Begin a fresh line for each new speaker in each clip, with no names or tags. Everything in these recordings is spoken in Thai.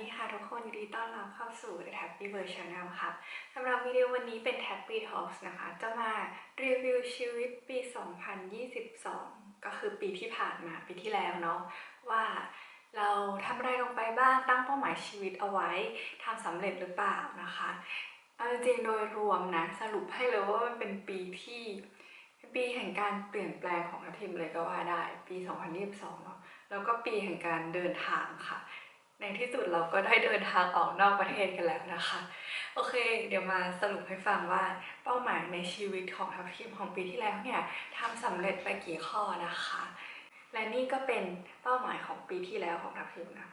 ดีค่ะทุกคนยินดีต้อนรับเข้าสู่ The Happy Bird Channel ค่ะสำหรับวิดีโอวันนี้เป็น Happy Talks นะคะ จะมารีวิวชีวิตปี 2022 ก็คือปีที่ผ่านมาปีที่แล้วเนาะว่าเราทำอะไรลงไปบ้างตั้งเป้าหมายชีวิตเอาไว้ทำสำเร็จหรือเปล่านะคะเอาจริงๆโดยรวมนะ สรุปให้เลยว่ามันเป็นปีที่ปีแห่งการเปลี่ยนแปลงของทัพทิมเลยก็ว่าได้ ปี 2022เนาะแล้วก็ปีแห่งการเดินทางค่ะ ในที่สุดเราก็ได้เดินทางออกนอกประเทศกันแล้วนะคะ โอเค เดี๋ยวมาสรุปให้ฟังว่าเป้าหมายในชีวิตของทัพทีมของปีที่แล้วเนี่ยทำสำเร็จไปกี่ข้อนะคะ และนี่ก็เป็นเป้าหมายของปีที่แล้วของทัพทีมนะ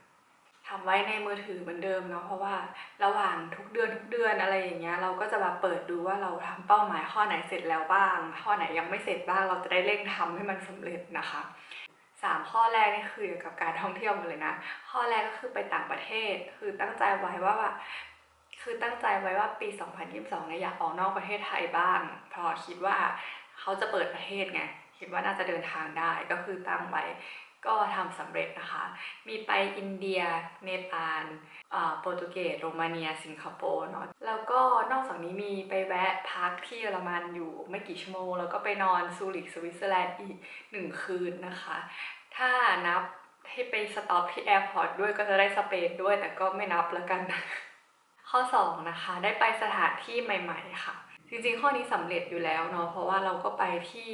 ทำไว้ในมือถือเหมือนเดิมเนาะเพราะว่าระหว่างทุกเดือนทุกเดือนอะไรอย่างเงี้ยเราก็จะมาเปิดดูว่าเราทำเป้าหมายข้อไหนเสร็จแล้วบ้าง ข้อไหนยังไม่เสร็จบ้างเราจะได้เร่งทำให้มันสำเร็จนะคะ สามข้อแรกนี่คือเกี่ยวกับการท่องเที่ยวหมดเลยนะ ข้อแรกก็คือไปต่างประเทศ คือตั้งใจไว้ว่าว่าคือตั้งใจไว้ว่าปี 2022เนี่ยอยากออกนอกประเทศไทยบ้าง เพราะคิดว่าเขาจะเปิดประเทศไง คิดว่าน่าจะเดินทางได้ ก็คือตั้งไว้ก็ทำสำเร็จนะคะ มีไปอินเดีย เนปาลอ่าโปรตุเกส โรมาเนีย สิงคโปร์เนาะ แล้วก็นอกจากนี้มีไปแวะพักที่เยอรมันอยู่ไม่กี่ชั่วโมง แล้วก็ไปนอนซูริกสวิตเซอร์แลนด์อีกหนึ่งคืนนะคะ ถ้านับให้ไปสต็อปที่แอร์พอร์ตด้วยก็จะได้สเปนด้วยแต่ก็ไม่นับแล้วกัน ข้อ 2 นะคะ ได้ไปสถานที่ใหม่ ๆ ค่ะ จริงๆ ข้อนี้สำเร็จอยู่แล้วเนาะเพราะว่าเราก็ไปที่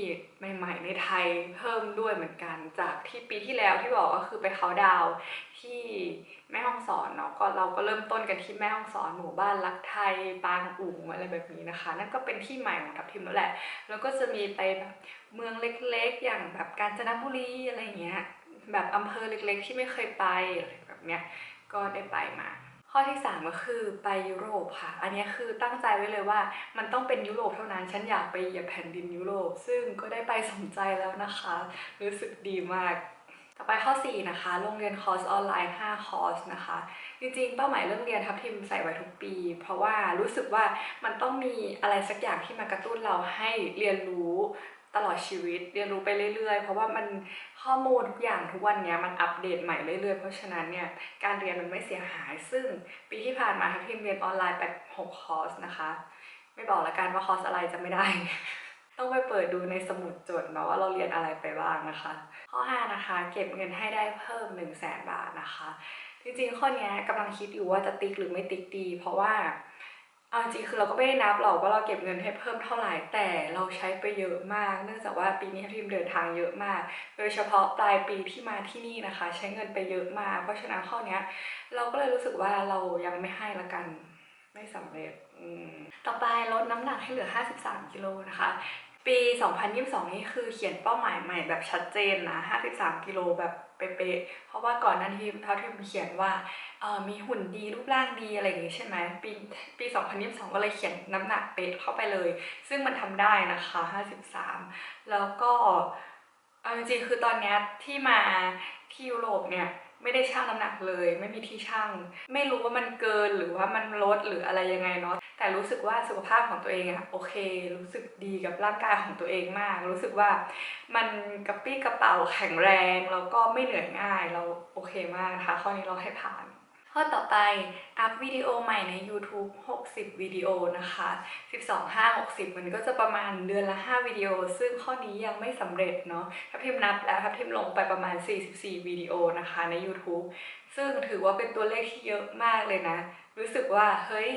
ใหม่ๆในไทยเพิ่มด้วยเหมือนกัน จากที่ปีที่แล้วที่บอกก็คือไปเขาดาวที่แม่ฮ่องสอนเนาะก็เราก็เริ่มต้นกันที่แม่ฮ่องสอนหมู่บ้านรักไทยปางอุ๋งอะไรแบบนี้นะคะ นั่นก็เป็นที่ใหม่ของทัพทิมแล้วแหละ แล้วก็จะมีไปแบบเมืองเล็กๆ อย่างแบบกาญจนบุรีอะไรเงี้ยแบบอำเภอเล็กๆ ที่ไม่เคยไปอะไรแบบเนี้ยก็ได้ไปมา ข้อที่ 3 ก็คือไปยุโรปค่ะ อันนี้คือตั้งใจไว้เลยว่ามันต้องเป็นยุโรปเท่านั้น ฉันอยากไปเหยียบแผ่นดินยุโรป ซึ่งก็ได้ไปสมใจแล้วนะคะ รู้สึกดีมาก ต่อไปข้อ 4 นะคะ โรงเรียนคอร์สออนไลน์ 5 คอร์สนะคะ จริงๆ เป้าหมายเรื่องเรียนทับทิมใส่ไว้ทุกปี เพราะว่ารู้สึกว่ามันต้องมีอะไรสักอย่างที่มากระตุ้นเราให้เรียนรู้ตลอดชีวิตเรียนรู้ไปเรื่อยๆ เพราะว่ามัน ข้อมูลทุกอย่างทุกวันเนี้ยมันอัปเดตใหม่เรื่อยๆ เพราะฉะนั้นเนี่ยการเรียนมันไม่เสียหาย ซึ่งปีที่ผ่านมาทับทิมเรียนออนไลน์ไป6คอร์สนะคะ ไม่บอกละกันว่าคอร์สอะไรจะไม่ได้ ต้องไปเปิดดูในสมุดจดเนาะว่าเราเรียนอะไรไปบ้างนะคะ ข้อ 5 นะคะ เก็บเงินให้ได้เพิ่ม 1 0 0 0 0แบาทนะคะ จริงๆ ข้อนี้กำลังคิดอยู่ว่าจะติ๊กหรือไม่ติ๊กดี เพราะว่า เอาจริงคือเราก็ไม่ได้นับหรอกว่าเราเก็บเงินให้เพิ่มเท่าไหร่แต่เราใช้ไปเยอะมาก เนื่องจากว่าปีนี้ทีมเดินทางเยอะมาก โดยเฉพาะปลายปีที่มาที่นี่นะคะ ใช้เงินไปเยอะมาก เพราะฉะนั้นข้อเนี้ยเราก็เลยรู้สึกว่าเรายังไม่ให้ละกันไม่สำเร็จต่อไปลดน้ำหนักให้เหลือ 53กิโลนะคะปี 2022 นี่คือเขียนเป้าหมายใหม่แบบชัดเจนนะ 53 กิโลแบบ เป๊ะๆเพราะว่าก่อนหน้าที่เท้าที่ผมเขียนว่ามีหุ่นดีรูปร่างดีอะไรอย่างงี้ใช่ไหมปีปี 2022 ก็เลยเขียนน้ำหนักเป๊ะเข้าไปเลย ซึ่งมันทำได้นะคะ 53 แล้วก็เอาจริงๆคือตอนนี้ที่มาที่ยุโรปเนี่ย ไม่ได้ชั่งน้ำหนักเลย ไม่มีที่ชั่ง ไม่รู้ว่ามันเกินหรือว่ามันลดหรืออะไรยังไงเนาะแต่รู้สึกว่าสุขภาพของตัวเองอะโอเค รู้สึกดีกับร่างกายของตัวเองมาก รู้สึกว่ามันกระปี้กระเป๋าแข็งแรงแล้วก็ไม่เหนื่อยง่ายเราโอเคมากนะคะข้อนี้เราให้ผ่าน ข้อต่อไปอัพวิดีโอใหม่ใน YouTube 60 วิดีโอนะคะ 12 5 60 มันก็จะประมาณเดือนละ 5 วิดีโอ ซึ่งข้อนี้ยังไม่สำเร็จเนาะถ้าพิมนับแล้วถ้าพิมลงไปประมาณ 44 วิดีโอนะคะใน YouTube ซึ่งถือว่าเป็นตัวเลขที่เยอะมากเลยนะ รู้สึกว่า เฮ้ย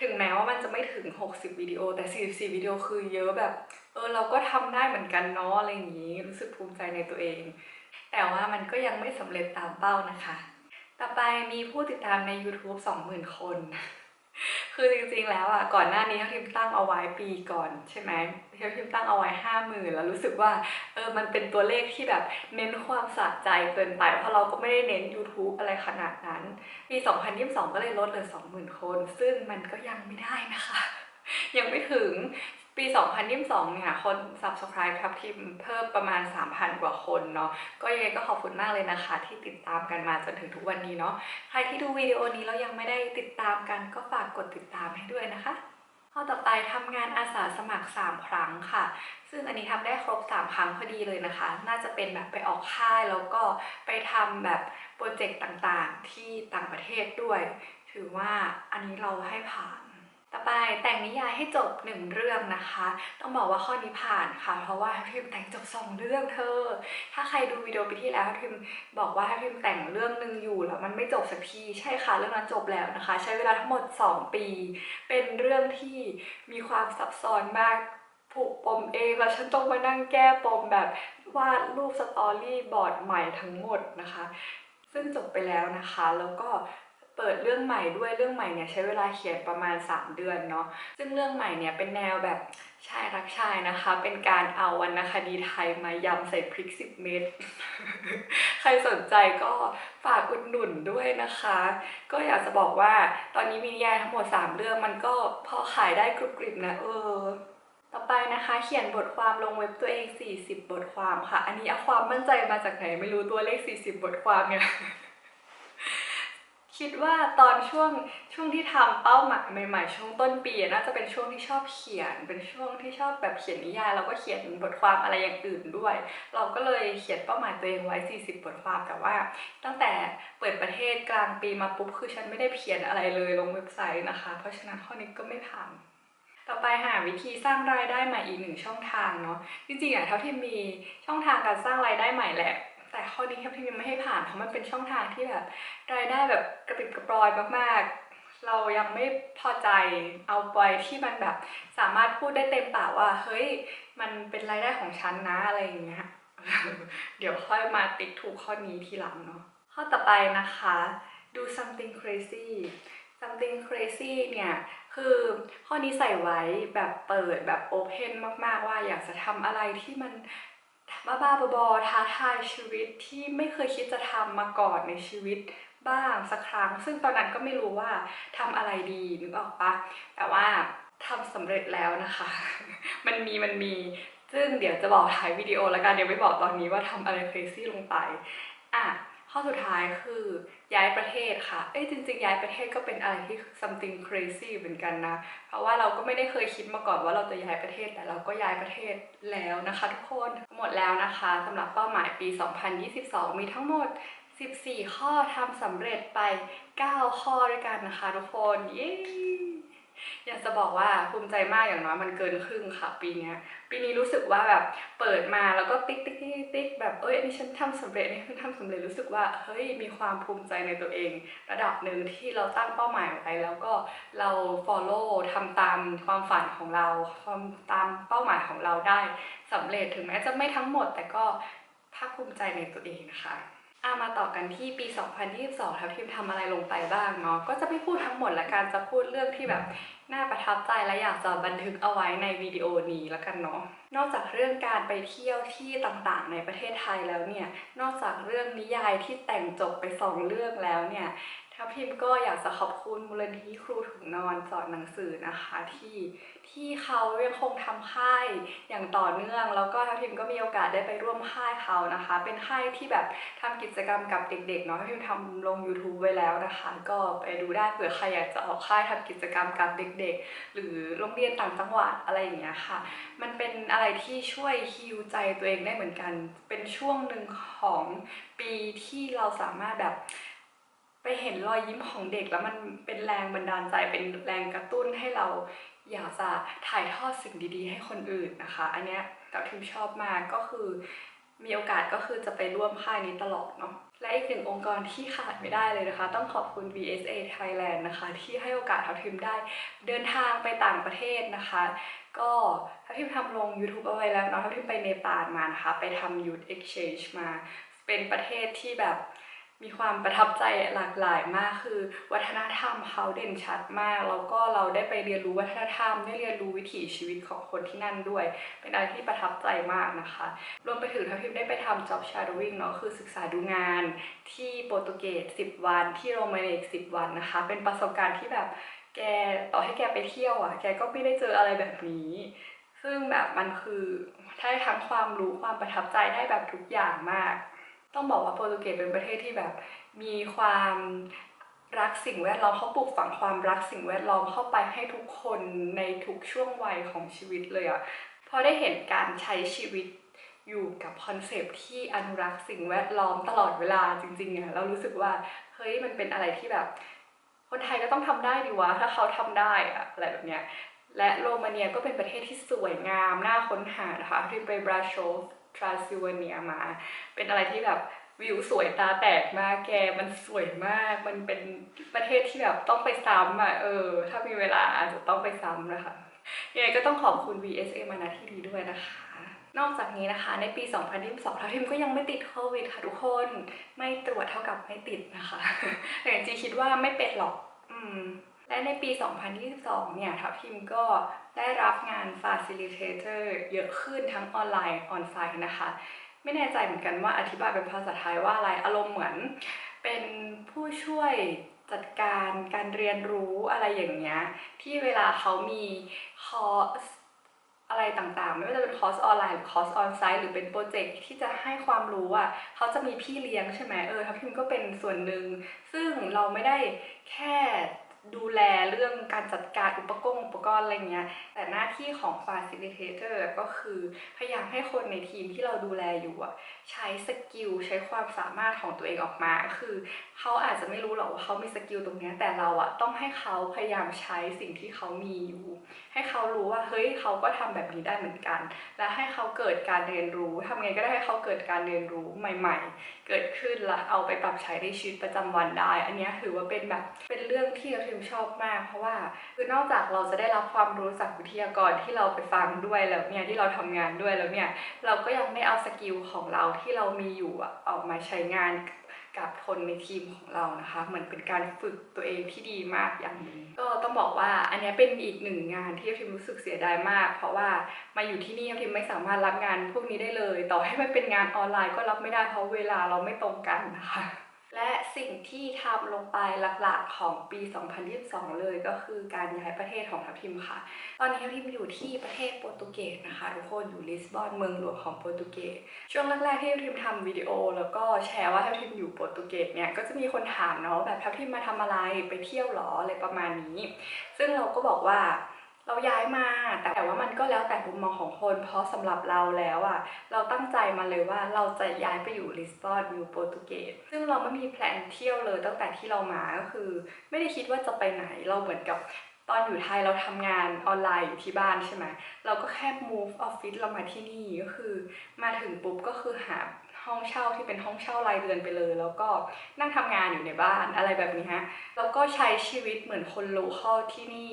ถึงแม้ว่ามันจะไม่ถึง 60 วิดีโอ แต่ 44 วิดีโอคือเยอะแบบ เออ เราก็ทำได้เหมือนกันเนาะอะไรอย่างนี้ รู้สึกภูมิใจในตัวเอง แต่ว่ามันก็ยังไม่สำเร็จตามเป้านะคะ ต่อไปมีผู้ติดตามใน YouTube 20,000 คน คือจริงๆแล้วอะก่อนหน้านี้ทีมตั้งเอาไว้ปีก่อนใช่ไหมทีมตั้งเอาไว้ห้าหมื่นแล้วรู้สึกว่าเออมันเป็นตัวเลขที่แบบเน้นความสะใจเกินไป เพราะเราก็ไม่ได้เน้น YouTube อะไรขนาดนั้น ปี 2022 ก็เลยลดเหลือ 20,000 คน ซึ่งมันก็ยังไม่ได้นะคะ ยังไม่ถึง ปี 2022 เนี่ย คน subscribe ครับทีมเพิ่มประมาณ 3,000 กว่าคนเนาะ ก็ยังไงก็ขอบคุณมากเลยนะคะ ที่ติดตามกันมาจนถึงทุกวันนี้เนาะ ใครที่ดูวิดีโอนี้แล้วยังไม่ได้ติดตามกันก็ฝากกดติดตามให้ด้วยนะคะข้อต่อไปทำงานอาสาสมัคร 3 ครั้งค่ะ ซึ่งอันนี้ทำได้ครบ 3 ครั้งพอดีเลยนะคะ น่าจะเป็นแบบไปออกค่ายแล้วก็ไปทำแบบโปรเจกต์ต่างๆ ที่ต่างประเทศด้วย ถือว่าอันนี้เราให้ผ่าน ต่อไปแต่งนิยายให้จบหนึ่งเรื่องนะคะ ต้องบอกว่าข้อนี้ผ่านค่ะ เพราะว่าพิมแต่งจบสองเรื่องเธอ ถ้าใครดูวิดีโอไปที่แล้วพิมบอกว่าพิมแต่งเรื่องหนึ่งอยู่แล้วมันไม่จบสักทีใช่ค่ะเรื่องนั้นจบแล้วนะคะ ใช้เวลาทั้งหมด 2 ปี เป็นเรื่องที่มีความซับซ้อนมากผูกปมเองแล้วฉันต้องมานั่งแก้ปมแบบวาดรูปสตอรี่บอร์ดใหม่ทั้งหมดนะคะ ซึ่งจบไปแล้วนะคะแล้วก็ เปิดเรื่องใหม่ด้วยเรื่องใหม่เนี่ยใช้เวลาเขียนประมาณ 3 เดือนเนาะซึ่งเรื่องใหม่เนี่ยเป็นแนวแบบชายรักชายนะคะ เป็นการเอาวรรณคดีไทยมายำใส่พริก 10 เม็ดใครสนใจก็ฝากอุดหนุนด้วยนะคะ ก็อยากจะบอกว่าตอนนี้มีนิยายทั้งหมด 3 เรื่องมันก็พอขายได้กรุบกริบนะเออต่อไปนะคะเขียนบทความลงเว็บตัวเอง 40 บทความค่ะ อันนี้เอาความมั่นใจมาจากไหนไม่รู้ตัวเลข 40 บทความเนี่ย คิดว่าตอนช่วงช่วงที่ทำเป้าหมายใหม่ๆ ช่วงต้นปีน่าจะเป็นช่วงที่ชอบเขียน เป็นช่วงที่ชอบแบบเขียนนิยายแล้วก็เขียนบทความอะไรอย่างอื่นด้วย เราก็เลยเขียนเป้าหมายตัวเองไว้ 40 บทความแต่ว่า ตั้งแต่เปิดประเทศกลางปีมาปุ๊บคือฉันไม่ได้เขียนอะไรเลยลงเว็บไซต์นะคะ เพราะฉะนั้นข้อนี้ก็ไม่ผ่านต่อไปหาวิธีสร้างรายได้ใหม่อีกหนึ่งช่องทางเนาะจริงๆอะเท่าที่มีช่องทางการสร้างรายได้ใหม่แหละ แต่ข้อนี้เท่าที่ยังไม่ให้ผ่านเพราะมันเป็นช่องทางที่แบบรายได้แบบกระปิดกระปรอยมากๆ เรายังไม่พอใจเอาไปที่มันแบบสามารถพูดได้เต็มปากว่า เฮ้ย มันเป็นรายได้ของฉันนะอะไรอย่างเงี้ยเดี๋ยวค่อยมาติ๊กถูกข้อนี้ทีหลังเนาะข้อต่อไปนะคะ do something crazy something crazy เนี่ยคือข้อนี้ใส่ไว้แบบเปิดแบบโอเพนมากๆว่าอยากจะทำอะไรที่มัน บ้าๆบอๆท้าทายชีวิตที่ไม่เคยคิดจะทำมาก่อนในชีวิตบ้างสักครั้ง ซึ่งตอนนั้นก็ไม่รู้ว่าทำอะไรดีนึกออกปะแต่ว่าทำสำเร็จแล้วนะคะ มันมีมันมีซึ่งเดี๋ยวจะบอกท้ายวิดีโอแล้วกันเดี๋ยวไม่บอกตอนนี้ว่าทำอะไร crazy ลงไปอะ ข้อสุดท้ายคือย้ายประเทศค่ะ เอ้ยจริงๆย้ายประเทศก็เป็นอะไรที่ something crazy เหมือนกันนะ เพราะว่าเราก็ไม่ได้เคยคิดมาก่อนว่าเราจะย้ายประเทศ แต่เราก็ย้ายประเทศแล้วนะคะทุกคน หมดแล้วนะคะสำหรับเป้าหมายปี 2022 มีทั้งหมด 14 ข้อทำสำเร็จไป 9 ข้อด้วยกันนะคะทุกคน เย้ อยากจะบอกว่าภูมิใจมากอย่างน้อยมันเกินครึ่งค่ะ ปีนี้ปีนี้รู้สึกว่าแบบเปิดมาแล้วก็ติ๊กติ๊กติ๊กติ๊กแบบเอ้ยนนี้ฉันทำสำเร็จนี่ฉันทำสำเร็จรู้สึกว่าเฮ้ยมีความภูมิใจในตัวเอง ระดับหนึ่งที่เราตั้งเป้าหมายไว้แล้วก็เรา follow ทำตามความฝันของเราความตามเป้าหมายของเราได้สำเร็จถึงแม้จะไม่ทั้งหมด แต่ก็ภาคภูมิใจในตัวเองนะคะ อามาต่อกันที่ปี 2022ทัพทีมทำอะไรลงไปบ้างเนาะก็จะไม่พูดทั้งหมดละกันจะพูดเรื่องที่แบบน่าประทับใจและอยากจะบันทึกเอาไว้ในวิดีโอนี้แล้วกันเนาะนอกจากเรื่องการไปเที่ยวที่ต่างๆ ในประเทศไทยแล้วเนี่ยนอกจากเรื่องนิยายที่แต่งจบไปสองเรื่องแล้วเนี่ย ทัพพิมก็อยากจะขอบคุณมูลนิธิครูถุงนอนสอนหนังสือนะคะที่ที่เขายังคงทำค่ายอย่างต่อเนื่อง แล้วก็ทัพทิมก็มีโอกาสได้ไปร่วมค่ายเขานะคะ เป็นค่ายที่แบบทำกิจกรรมกับเด็กๆเนาะทัพทิมทำลง YouTube ไว้แล้วนะคะ ก็ไปดูได้เผื่อใครอยากจะออกค่ายทำกิจกรรมกับเด็ก ๆ หรือโรงเรียนต่างจังหวัดอะไรอย่างเงี้ยค่ะ มันเป็นอะไรที่ช่วยฮิวใจตัวเองได้เหมือนกัน เป็นช่วงหนึ่งของปีที่เราสามารถแบบ ไปเห็นรอยยิ้มของเด็กแล้วมันเป็นแรงบันดาลใจเป็นแรงกระตุ้นให้เราอยากจะถ่ายทอดสิ่งดีๆ ให้คนอื่นนะคะ อันเนี้ยกับทิมชอบมากก็คือมีโอกาสก็คือจะไปร่วมค่ายนี้ตลอดเนาะและอีกหนึ่งองค์กรที่ขาดไม่ได้เลยนะคะ ต้องขอบคุณ BSA Thailand นะคะ ที่ให้โอกาสทัพทิมได้เดินทางไปต่างประเทศนะคะ ก็ทัพทิมทำลง YouTube เอาไว้แล้วเนาะทัพทิมไปเนปาลมานะคะ ไปทำ Youth Exchange มา เป็นประเทศที่แบบ มีความประทับใจหลากหลายมากคือ วัฒนธรรมเขาเด่นชัดมาก แล้วก็เราได้ไปเรียนรู้วัฒนธรรม ได้เรียนรู้วิถีชีวิตของคนที่นั่นด้วย เป็นอะไรที่ประทับใจมากนะคะ รวมไปถึงทัพทิมได้ไปทำ job shadowing เนาะคือศึกษาดูงานที่โปรตุเกส 10 วัน ที่โรมาเนียอีก10 วันนะคะ เป็นประสบการณ์ที่แบบแกต่อให้แกไปเที่ยวอะ แกก็ไม่ได้เจออะไรแบบนี้ซึ่งแบบมันคือได้ทั้งความรู้ความประทับใจได้แบบทุกอย่างมาก ต้องบอกว่าโปรตุเกสเป็นประเทศที่แบบมีความรักสิ่งแวดล้อมเขาปลูกฝังความรักสิ่งแวดล้อมเข้าไปให้ทุกคนในทุกช่วงวัยของชีวิตเลยอะพอได้เห็นการใช้ชีวิตอยู่กับคอนเซปที่อนุรักษ์สิ่งแวดล้อมตลอดเวลาจริงๆอะเรารู้สึกว่าเฮ้ยมันเป็นอะไรที่แบบ คนไทยก็ต้องทำได้ดีวะถ้าเขาทำได้อะอะไรแบบเนี้ยและโรมาเนียก็เป็นประเทศที่สวยงามน่าค้นหานะคะที่ไปบราโชฟ ทราซิลเวเนียมา เป็นอะไรที่แบบวิวสวยตาแตกมากแกมันสวยมาก มันเป็นประเทศที่แบบต้องไปซ้ำอะเออ ถ้ามีเวลาอาจจะต้องไปซ้ำนะคะยังไงก็ต้องขอบคุณ VSA มาณที่ดีด้วยนะคะ นอกจากนี้นะคะ ในปี 2022ทัพทิมก็ยังไม่ติดโควิดค่ะทุกคน ไม่ตรวจเท่ากับไม่ติดนะคะแต่จริงๆคิดว่าไม่เป็นหรอก อืม และในปี 2022 เนี่ยทัพทิมก็ได้รับงาน Facilitator เยอะขึ้นทั้งออนไลน์ออนไซต์นะคะ ไม่แน่ใจเหมือนกันว่าอธิบายเป็นภาษาไทยว่าอะไร อารมณ์เหมือนเป็นผู้ช่วยจัดการการเรียนรู้อะไรอย่างเงี้ย ที่เวลาเขามีคอร์สอะไรต่างๆ ไม่ว่าจะเป็นคอร์สออนไลน์หรือคอร์สออนไซต์หรือเป็นโปรเจกต์ที่จะให้ความรู้อะเขาจะมีพี่เลี้ยงใช่ไหมเออทัพทิมก็เป็นส่วนหนึ่ง ซึ่งเราไม่ได้แค่ ดูแลเรื่องการจัดการอุปกรณ์อุปกรณ์อะไรเงี้ย แต่หน้าที่ของ facilitator ก็คือพยายามให้คนในทีมที่เราดูแลอยู่อะใช้สกิลใช้ความสามารถของตัวเองออกมา คือเขาอาจจะไม่รู้หรอกว่าเขามีสกิลตรงนี้แต่เราอะต้องให้เขาพยายามใช้สิ่งที่เขามีอยู่ ให้เขารู้ว่าเฮ้ยเขาก็ทำแบบนี้ได้เหมือนกัน และให้เขาเกิดการเรียนรู้ทำไงก็ได้ให้เขาเกิดการเรียนรู้ใหม่ ๆ เกิดขึ้นและเอาไปปรับใช้ในชีวิตประจำวันได้ อันนี้ถือว่าเป็นแบบเป็นเรื่องที่เราทิมชอบมาก เพราะว่าคือนอกจากเราจะได้รับความรู้จากวิทยากรที่เราไปฟังด้วยแล้วเนี่ยที่เราทำงานด้วยแล้วเนี่ยเราก็ยังได้เอาสกิลของเราที่เรามีอยู่อะออกมาใช้งานกับคนในทีมของเรานะคะ เหมือนเป็นการฝึกตัวเองที่ดีมากอย่างหนึงก็ต้องบอกว่าอันเนี้ยเป็นอีกหนึ่งงานที่ทิมรู้สึกเสียดายมาก เพราะว่ามาอยู่ที่นี่ทิมไม่สามารถรับงานพวกนี้ได้เลย ต่อให้มันเป็นงานออนไลน์ก็รับไม่ได้เพราะเวลาเราไม่ตรงกันนะคะ และสิ่งที่ทำลงไปหลักๆของปี 2022 เลยก็คือการย้ายประเทศของทัพทิมค่ะ ตอนนี้ทัพทิมอยู่ที่ประเทศโปรตุเกสนะคะทุกคนอยู่ลิสบอนเมืองหลวงของโปรตุเกสช่วงแรกๆที่ทัพทิมทำวิดีโอ แล้วก็แชร์ว่าทัพทิมอยู่โปรตุเกสเนี่ยก็จะมีคนถามเนาะแบบทัพทิมมาทำอะไรไปเที่ยวหรออะไรประมาณนี้ ซึ่งเราก็บอกว่า เราย้ายมาแต่ว่ามันก็แล้วแต่มุมมองของคนเพราะสำหรับเราแล้วอะเราตั้งใจมาเลยว่าเราจะย้ายไปอยู่ลิสบอนอยู่โปรตุเกสซึ่งเราไม่มีแพลนเที่ยวเลยตั้งแต่ที่เรามาก็คือ ไม่ได้คิดว่าจะไปไหนเราเหมือนกับตอนอยู่ไทยเราทำงานออนไลน์อยู่ที่บ้านใช่ไหมเราก็แค่ move office เรามาที่นี่ก็คือ มาถึงปุ๊บก็คือหา ห้องเช่าที่เป็นห้องเช่ารายเดือนไปเลย แล้วก็นั่งทำงานอยู่ในบ้านอะไรแบบนี้ฮะแล้วก็ใช้ชีวิตเหมือนคนโลคอลที่นี่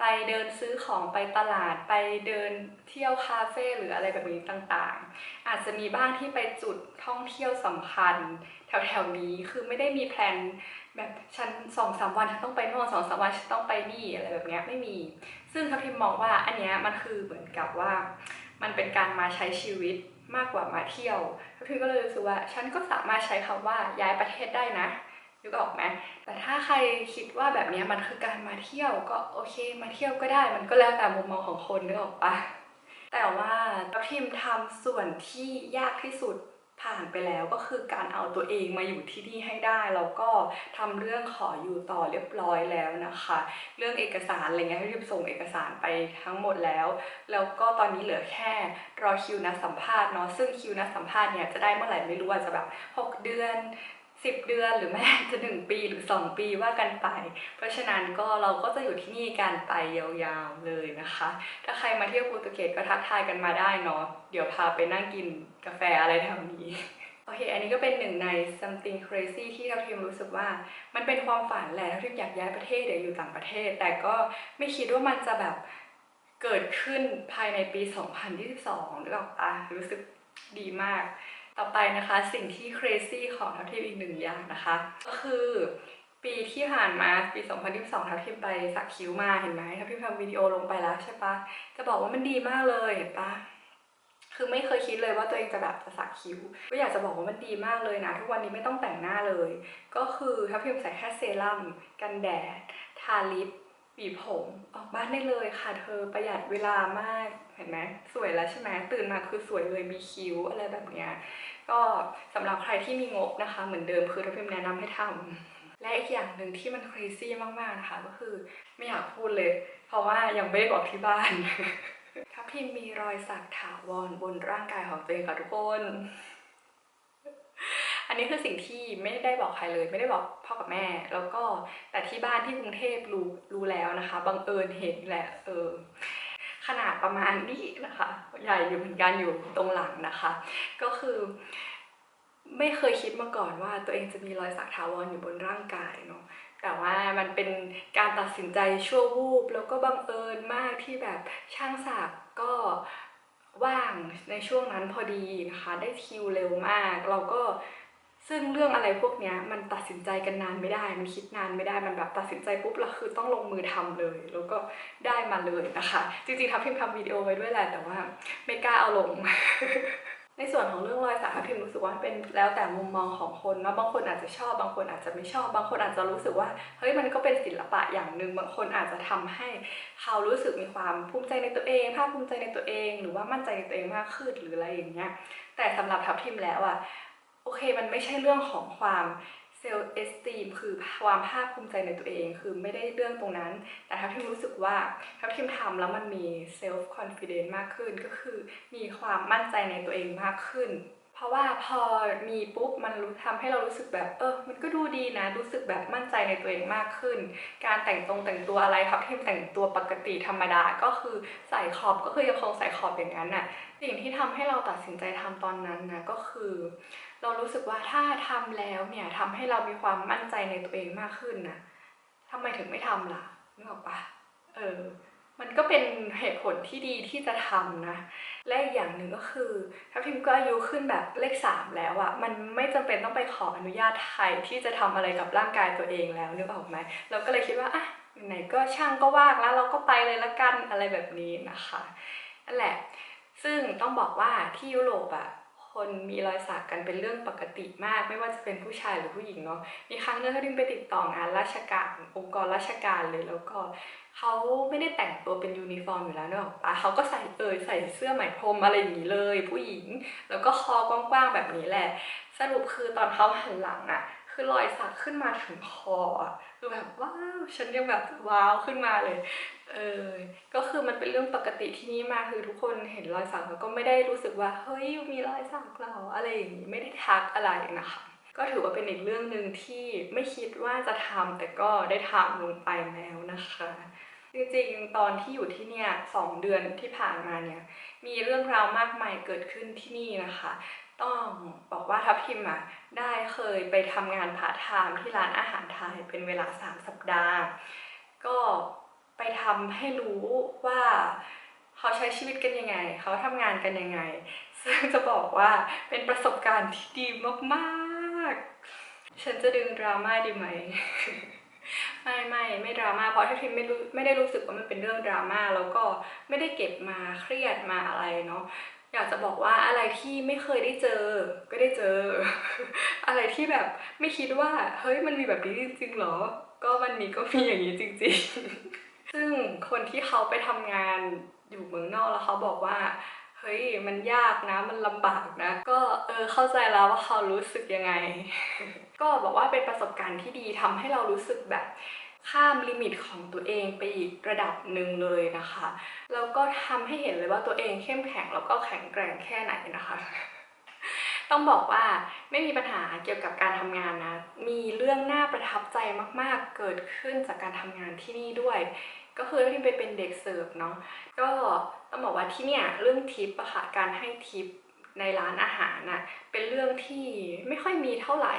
ไปเดินซื้อของไปตลาดไปเดินเที่ยวคาเฟ่หรืออะไรแบบนี้ต่างๆ อาจจะมีบ้างที่ไปจุดท่องเที่ยวสำคัญแถวๆนี้คือไม่ได้มีแพลนแบบฉันสองสามวันฉันต้องไปโน่นสองสามวันฉันต้องไปนี่อะไรแบบนี้ไม่มี ซึ่งทัพทิมมองว่าอันเนี้ยมันคือเหมือนกับว่า มันเป็นการมาใช้ชีวิต มากกว่ามาเที่ยวทัพทิมก็เลยรู้สึกว่าฉันก็สามารถใช้คำว่าย้ายประเทศได้นะนึกออกไหมแต่ถ้าใครคิดว่าแบบนี้มันคือการมาเที่ยวก็โอเคมาเที่ยวก็ได้ มันก็แล้วแต่มุมมองของคนนึกออกปะแต่ว่าพิมทำส่วนที่ยากที่สุด ผ่านไปแล้วก็คือการเอาตัวเองมาอยู่ที่นี่ให้ได้แล้วก็ทำเรื่องขออยู่ต่อเรียบร้อยแล้วนะคะ เรื่องเอกสารอะไรเงี้ยให้รีบส่งเอกสารไปทั้งหมดแล้ว แล้วก็ตอนนี้เหลือแค่รอคิวนัดสัมภาษณ์เนาะซึ่งคิวนัดสัมภาษณ์เนี่ยจะได้เมื่อไหร่ไม่รู้อาจจะแบบ 6 เดือน 10 เดือนหรือแม้จะ 1 ปีหรือ 2 ปีว่ากันไป เพราะฉะนั้นก็เราก็จะอยู่ที่นี่กันไปยาวๆเลยนะคะ ถ้าใครมาเที่ยวโปรตุเกสก็ทักทายกันมาได้เนาะเดี๋ยวพาไปนั่งกินกาแฟอะไรแถวนี้โอเค อันนี้ก็เป็นหนึ่งใน something crazy ที่เราทิมรู้สึกว่า มันเป็นความฝันแหละเราทิมอยากย้ายประเทศเดี๋ยวอยู่ต่างประเทศ แต่ก็ไม่คิดว่ามันจะแบบเกิดขึ้นภายในปี 2022หรือเปล่าปะรู้สึกดีมาก ต่อไปนะคะสิ่งที่ crazy ของทัพทิมอีกหนึ่งอย่างนะคะ ก็คือปีที่ผ่านมาปี 2022ทัพทิมไปสักคิ้วมาเห็นไหมทัพทิมทำวิดีโอลงไปแล้วใช่ปะจะบอกว่ามันดีมากเลยเห็นปะคือไม่เคยคิดเลยว่าตัวเองจะแบบจะสักคิ้ว ก็อยากจะบอกว่ามันดีมากเลยนะ ทุกวันนี้ไม่ต้องแต่งหน้าเลย ก็คือถ้าพิมใส่แค่เซรั่มกันแดด ทาลิป หวีผมออกบ้านได้เลยค่ะเธอประหยัดเวลามากเห็นไหมสวยแล้วใช่ไหมตื่นมาคือสวยเลยมีคิ้วอะไรแบบเนี้ยก็สำหรับใครที่มีงบนะคะ เหมือนเดิมคือถ้าพิมแนะนำให้ทำและอีกอย่างหนึ่งที่มัน crazy มากๆนะคะก็คือไม่อยากพูดเลย เพราะว่ายังไม่ได้บอกที่บ้านทับทิมมีรอยสักถาวรบนร่างกายของตัวเองค่ะทุกคน อันนี้คือสิ่งที่ไม่ได้บอกใครเลย ไม่ได้บอกพ่อกับแม่ แล้วก็แต่ที่บ้านที่กรุงเทพรู้รู้แล้วนะคะบังเอิญเห็นแหละเออขนาดประมาณนี้นะคะ ใหญ่อยู่เหมือนกันอยู่ตรงหลังนะคะ ก็คือไม่เคยคิดมาก่อนว่าตัวเองจะมีรอยสักถาวรอยู่บนร่างกายเนาะแต่ว่ามันเป็นการตัดสินใจชั่ววูบแล้วก็บังเอิญมากที่แบบช่างสักก็ว่างในช่วงนั้นพอดีนะคะ ได้คิวเร็วมาก เราก็ ซึ่งเรื่องอะไรพวกเนี้ยมันตัดสินใจกันนานไม่ได้ มันคิดนานไม่ได้ มันแบบตัดสินใจปุ๊บเราคือต้องลงมือทำเลย แล้วก็ได้มาเลยนะคะ จริงๆทับทิมพ์ทำวิดีโอไว้ด้วยแหละ แต่ว่าไม่กล้าเอาลง ในส่วนของเรื่องรอยสักทับทิมรู้สึกว่าเป็นแล้วแต่มุมมองของคนนะบางคนอาจจะชอบ บางคนอาจจะไม่ชอบ บางคนอาจจะรู้สึกว่า เฮ้ยมันก็เป็นศิลปะอย่างหนึ่ง บางคนอาจจะทำให้เขารู้สึกมีความภูมิใจในตัวเองภาคภูมิใจในตัวเอง หรือว่ามั่นใจในตัวเองมากขึ้นหรืออะไรอย่างเงี้ย แต่สำหรับทับทิมแล้วอะ โอเค มันไม่ใช่เรื่องของความเซลล์เอสตีมคือความภาคภูมิใจในตัวเอง คือไม่ได้เรื่องตรงนั้น แต่ทับทิมรู้สึกว่าทับทิมทำแล้วมันมีเซลฟ์คอนฟิเดนซ์มากขึ้น ก็คือมีความมั่นใจในตัวเองมากขึ้น เพราะว่าพอมีปุ๊บมันรู้ทำให้เรารู้สึกแบบเออ มันก็ดูดีนะ รู้สึกแบบมั่นใจในตัวเองมากขึ้น การแต่งตรงแต่งตัวอะไรครับที่แต่งตัวปกติธรรมดา ก็คือใส่ขอบก็คือยังคงใส่ขอบอย่างนั้นน่ะ สิ่งที่ทำให้เราตัดสินใจทำตอนนั้นนะก็คือ เรารู้สึกว่าถ้าทำแล้วเนี่ยทำให้เรามีความมั่นใจในตัวเองมากขึ้นนะทำไมถึงไม่ทำล่ะนึกออกปะเออ มันก็เป็นเหตุผลที่ดีที่จะทำนะ และอีกอย่างหนึ่งก็คือถ้าพิมก็อายุขึ้นแบบเลขสามแล้วอะมันไม่จำเป็นต้องไปขออนุญาตใครที่จะทำอะไรกับร่างกายตัวเองแล้วนึกออกไหมเราก็เลยคิดว่าอะไหนก็ช่างก็ว่างแล้วเราก็ไปเลยละกันอะไรแบบนี้นะคะนั่นแหละ ซึ่งต้องบอกว่าที่ยุโรปอะ คนมีรอยสักกันเป็นเรื่องปกติมาก ไม่ว่าจะเป็นผู้ชายหรือผู้หญิงเนาะมีครั้งหนึงเขาดึงไปติดต่องานราชการองค์กรราชการเลยแล้วก็เขาไม่ได้แต่งตัวเป็นยูนิฟอร์มอยู่แล้วเนอะปะเขาก็ใส่เอยใส่เสื้อไหมพรมอะไรอย่างนี้เลย ผู้หญิง แล้วก็คอกว้างๆแบบนี้แหละ สรุปคือตอนเขาหันหลังอะคือรอยสักขึ้นมาถึงคอคือแบบว้าวฉันยังแบบว้าวขึ้นมาเลย เออ ก็คือมันเป็นเรื่องปกติที่นี่มากคือทุกคนเห็นรอยสักแล้วก็ไม่ได้รู้สึกว่าเฮ้ยมีรอยสักเหราอะไรอย่างนี้ไม่ได้ทักอะไรนะคะ ก็ถือว่าเป็นอีกเรื่องหนึ่งที่ไม่คิดว่าจะทำแต่ก็ได้ทำลงไปแล้วนะคะจริงๆ ตอนที่อยู่ที่เนี่ยสองเดือนที่ผ่านมาเนี่ย มีเรื่องราวมากมายเกิดขึ้นที่นี่นะคะ ต้องบอกว่าทัพทิมอะได้เคยไปทำงานพาร์ทไทม์ที่ร้านอาหารไทยเป็นเวลา 3 สัปดาห์ ก็ ไปทำให้รู้ว่าเขาใช้ชีวิตกันยังไง เขาทำงานกันยังไง ซึ่งจะบอกว่าเป็นประสบการณ์ที่ดีมากๆ ฉันจะดึงดราม่าดีไหม ไม่ไม่ไม่ดราม่าเพราะถ้าทิมไม่รู้ไม่ได้รู้สึกว่ามันเป็นเรื่องดราม่าแล้วก็ไม่ได้เก็บมาเครียดมาอะไรเนาะอยากจะบอกว่าอะไรที่ไม่เคยได้เจอ ก็ได้เจอ อะไรที่แบบไม่คิดว่า เฮ้ยมันมีแบบนี้จริงๆหรอ ก็มันมีก็มีอย่างนี้จริง ๆ ซึ่งคนที่เขาไปทำงานอยู่เมืองนอกแล้วเขาบอกว่าเฮ้ยมันยากนะมันลำบากนะ ก็เออเข้าใจแล้วว่าเขารู้สึกยังไง ก็บอกว่าเป็นประสบการณ์ที่ดีทำให้เรารู้สึกแบบข้ามลิมิตของตัวเองไปอีกระดับหนึ่งเลยนะคะ แล้วก็ทำให้เห็นเลยว่าตัวเองเข้มแข็งแล้วก็แข็งแกร่งแค่ไหนนะคะ ต้องบอกว่าไม่มีปัญหาเกี่ยวกับการทำงานนะ มีเรื่องน่าประทับใจมากๆเกิดขึ้นจากการทำงานที่นี่ด้วย ก็คือที่ไปเป็นเด็กเสิร์ฟเนาะก็ต้องบอกว่าที่เนี่ยเรื่องทิปอะค่ะการให้ทิปในร้านอาหารน่ะเป็นเรื่องที่ไม่ค่อยมีเท่าไหร่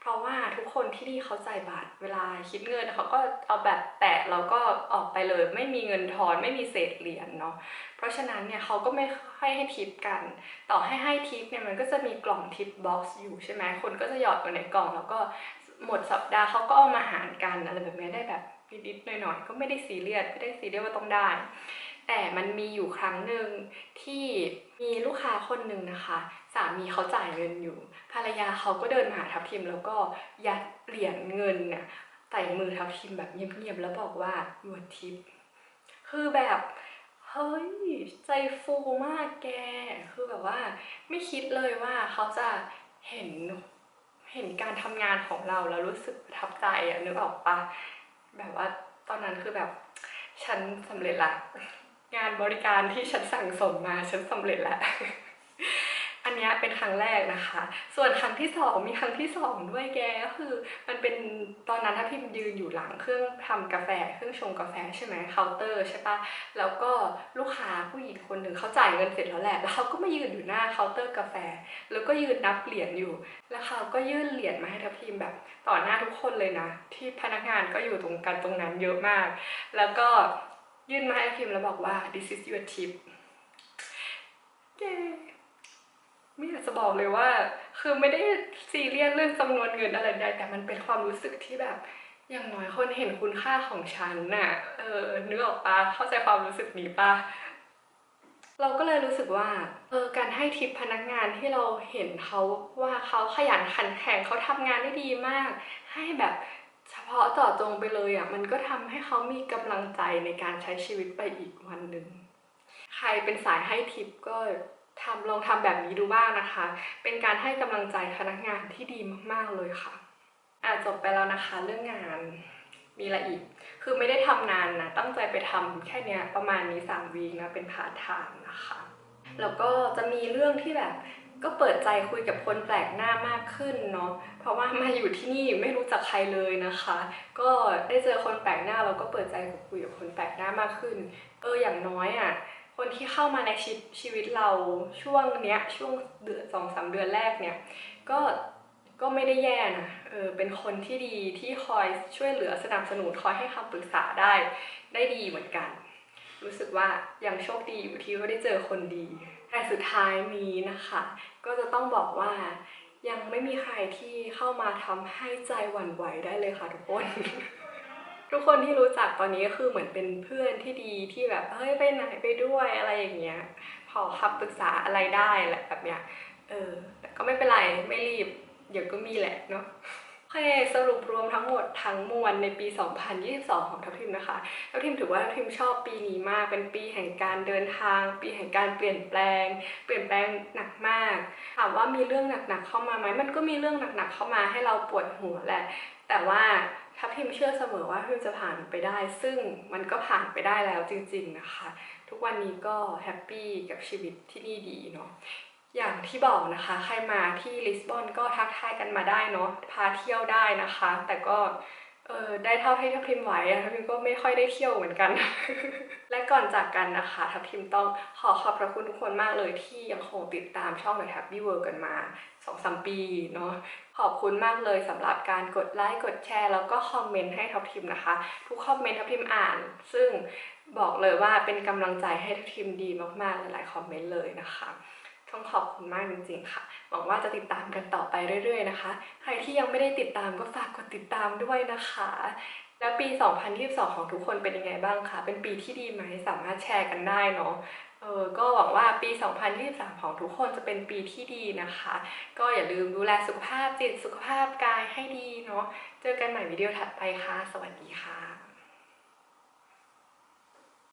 เพราะว่าทุกคนที่นี่เขาจ่ายบัตรเวลาคิดเงินเขาก็เอาแบบแตะแล้วก็ออกไปเลยไม่มีเงินทอนไม่มีเศษเหรียญเนาะเพราะฉะนั้นเนี่ยเขาก็ไม่ค่อยให้ทิปกัน ต่อให้ให้ทิปเนี่ยมันก็จะมีกล่องทิปบ็อกซ์อยู่ใช่ไหมคนก็จะหยอดอยู่ในกล่อง แล้วก็หมดสัปดาห์เขาก็เอามาหารกันอะไรแบบนี้ได้แบบ นิดๆหน่อยๆก็ไม่ได้ซีเรียสไม่ได้ซีเรียสว่าต้องได้ แต่มันมีอยู่ครั้งหนึ่งที่มีลูกค้าคนหนึ่งนะคะ สามีเขาจ่ายเงินอยู่ ภรรยาเขาก็เดินมาหาทัพทิม แล้วก็ยัดเหรียญเงินเนี่ยใส่มือทัพทิมแบบเงียบๆแล้วบอกว่าหยวนทิปคือแบบเฮ้ยใจฟูมากแก คือแบบว่า ไม่คิดเลยว่าเขาจะเห็นเห็นการทำงานของเราแล้วรู้สึกประทับใจอะนึกออกปะ แบบว่าตอนนั้นคือแบบฉันสำเร็จละ งานบริการที่ฉันสั่งสมมาฉันสำเร็จแล้ว นนี้เป็นครั้งแรกนะคะ ส่วนครั้งที่สองมีครั้งที่สองด้วยแกก็คือ มันเป็นตอนนั้นถ้าพิมยืนอยู่หลังเครื่องทำกาแฟเครื่องชงกาแฟใช่ไหมเคาน์เตอร์ใช่ปะแล้วก็ลูกค้าผู้หญิงคนหนึ่งเขาจ่ายเงินเสร็จแล้วแหละแล้วเขาก็มายืนอยู่หน้าเคาน์เตอร์กาแฟ แล้วก็ยืนนับเหรียญอยู่ แล้วเขาก็ยื่นเหรียญมาให้ทัพพิมแบบต่อหน้าทุกคนเลยนะ ที่พนักงานก็อยู่ตรงกันตรงนั้นเยอะมาก แล้วก็ยื่นมาให้ทัพพิมแล้วบอกว่า this is your tip เย้ ไม่อยากจะบอกเลยว่า คือไม่ได้ซีเรียสเรื่องจำนวนเงินอะไรใดแต่มันเป็นความรู้สึกที่แบบ อย่างน้อยคนเห็นคุณค่าของฉันน่ะ เออนึกออกปะเข้าใจความรู้สึกนี้ปะเราก็เลยรู้สึกว่าเออการให้ทิปพนักงานที่เราเห็นเขาว่าเขาขยันขันแข็งเขาทำงานได้ดีมาก ให้แบบเฉพาะเจาะจงไปเลยอะมันก็ทำให้เขามีกำลังใจในการใช้ชีวิตไปอีกวันหนึ่งใครเป็นสายให้ทิปก็ ทำลองทำแบบนี้ดูบ้างนะคะ เป็นการให้กำลังใจพนักงานที่ดีมากๆเลยค่ะอะจบไปแล้วนะคะเรื่องงานมีอะไรอีก คือไม่ได้ทำนานนะ ตั้งใจไปทำแค่เนี้ยประมาณนี้3วีนะ เป็นพาร์ทไทม์นะคะ แล้วก็จะมีเรื่องที่แบบก็เปิดใจคุยกับคนแปลกหน้ามากขึ้นเนาะ เพราะว่ามาอยู่ที่นี่ไม่รู้จักใครเลยนะคะ ก็ได้เจอคนแปลกหน้าเราก็เปิดใจคุยกับคนแปลกหน้ามากขึ้น เอออย่างน้อยอะ คนที่เข้ามาในชีวิตชีวิตเราช่วงเนี้ยช่วงเดือนสองสามเดือนแรกเนี่ยก็ก็ไม่ได้แย่นะเออเป็นคนที่ดีที่คอยช่วยเหลือสนับสนุนคอยให้คำปรึกษาได้ได้ดีเหมือนกัน รู้สึกว่ายังโชคดีอยู่ที่ว่าได้เจอคนดี แต่สุดท้ายนี้นะคะ ก็จะต้องบอกว่ายังไม่มีใครที่เข้ามาทำให้ใจหวั่นไหวได้เลยค่ะทุกคน ทุกคนที่รู้จักตอนนี้ก็คือเหมือนเป็นเพื่อนที่ดีที่แบบเฮ้ยไปไหนไปด้วยอะไรอย่างเงี้ย พอคำปรึกษาอะไรได้แหละแบบเนี้ยเออแต่ก็ไม่เป็นไรไม่รีบ เดี๋ยวก็มีแหละเนาะโอเคสรุปรวมทั้งหมดทั้งมวลในปี 2022 ของทัพทิมนะคะทัพทิมถือว่าทัพทิมชอบปีนี้มากเป็นปีแห่งการเดินทาง ปีแห่งการเปลี่ยนแปลง เปลี่ยนแปลงหนักมากถามว่ามีเรื่องหนักๆเข้ามาไหมมันก็มีเรื่องหนักๆเข้ามาให้เราปวดหัวแหละ แต่ว่า ทัพทิมเชื่อเสมอว่าพิมจะผ่านไปได้ ซึ่งมันก็ผ่านไปได้แล้วจริงๆนะคะ ทุกวันนี้ก็แฮปปี้กับชีวิตที่นี่ดีเนาะอย่างที่บอกนะคะ ใครมาที่ลิสบอนก็ทักทายกันมาได้เนาะพาเที่ยวได้นะคะ แต่ก็ เออได้เท่าที่ทัพทิมไหวอะทัพทิมก็ไม่ค่อยได้เที่ยวเหมือนกัน และก่อนจากกันนะคะทัพทิมต้องขอขอบพระคุณทุกคนมากเลยที่ยังคงติดตามช่อง The Happy World กันมา2อสปีเนาะขอบคุณมากเลยสำหรับการกดไลค์กดแชร์ แล้วก็คอมเมนต์ให้ทัพทิมนะคะ ทุกคอมเมนต์ทัพทิมอ่าน ซึ่งบอกเลยว่าเป็นกำลังใจให้ทัพทิมดีมากๆหลายๆคอมเมนต์เลยนะคะ ต้องขอบคุณมากจริงๆค่ะ หวังว่าจะติดตามกันต่อไปเรื่อยๆนะคะ ใครที่ยังไม่ได้ติดตามก็ฝากกดติดตามด้วยนะคะ แล้วปี 2022 ของทุกคนเป็นยังไงบ้างคะ เป็นปีที่ดีไหม สามารถแชร์กันได้เนาะเออก็หวังว่าปี 2023 ของทุกคนจะเป็นปีที่ดีนะคะ ก็อย่าลืมดูแลสุขภาพจิต สุขภาพกายให้ดีเนาะ เจอกันใหม่วิดีโอถัดไปค่ะ สวัสดีค่ะ